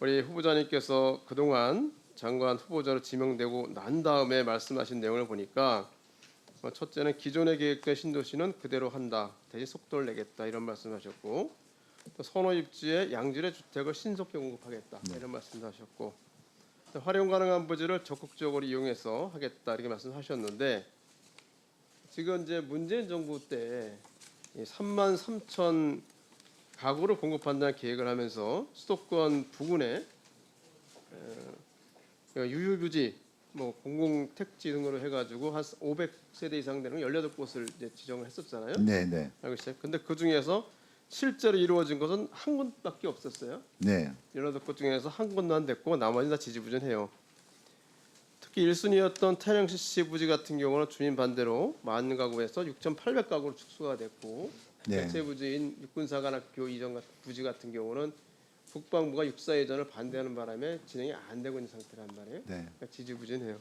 우리 후보자님께서 그동안 장관 후보자로 지명되고 난 다음에 말씀하신 내용을 보니까 어, 첫째는 기존에 계획된 신도시는 그대로 한다. 대신 속도를 내겠다. 이런 말씀하셨고 또 선호 입지에 양질의 주택을 신속히 공급하겠다. 이런 말씀도 하셨고 또 활용 가능한 부지를 적극적으로 이용해서 하겠다. 이렇게 말씀하셨는데 지금 이제 문재인 정부 때 3만 3천 가구를 공급한다는 계획을 하면서 수도권 부근에 어, 유휴부지 뭐 공공 택지 등으로 해가지고 한 500세대 이상 되는 18곳을 이제 지정을 했었잖아요. 네, 네, 알고 있어요. 근데 그 중에서 실제로 이루어진 것은 한 곳밖에 없었어요. 네, 18곳 중에서 한 곳도 안 됐고 나머지는 다 지지부진해요. 특히 1순위였던 태릉 CC 부지 같은 경우는 주민 반대로 만 가구에서 6,800가구로 축소가 됐고 네. 대체 부지인 육군사관학교 이전 같은 부지 같은 경우는 국방부가 육사 이전을 반대하는 바람에 진행이 안 되고 있는 상태란 말이에요. 네. 그러니까 지지부진해요.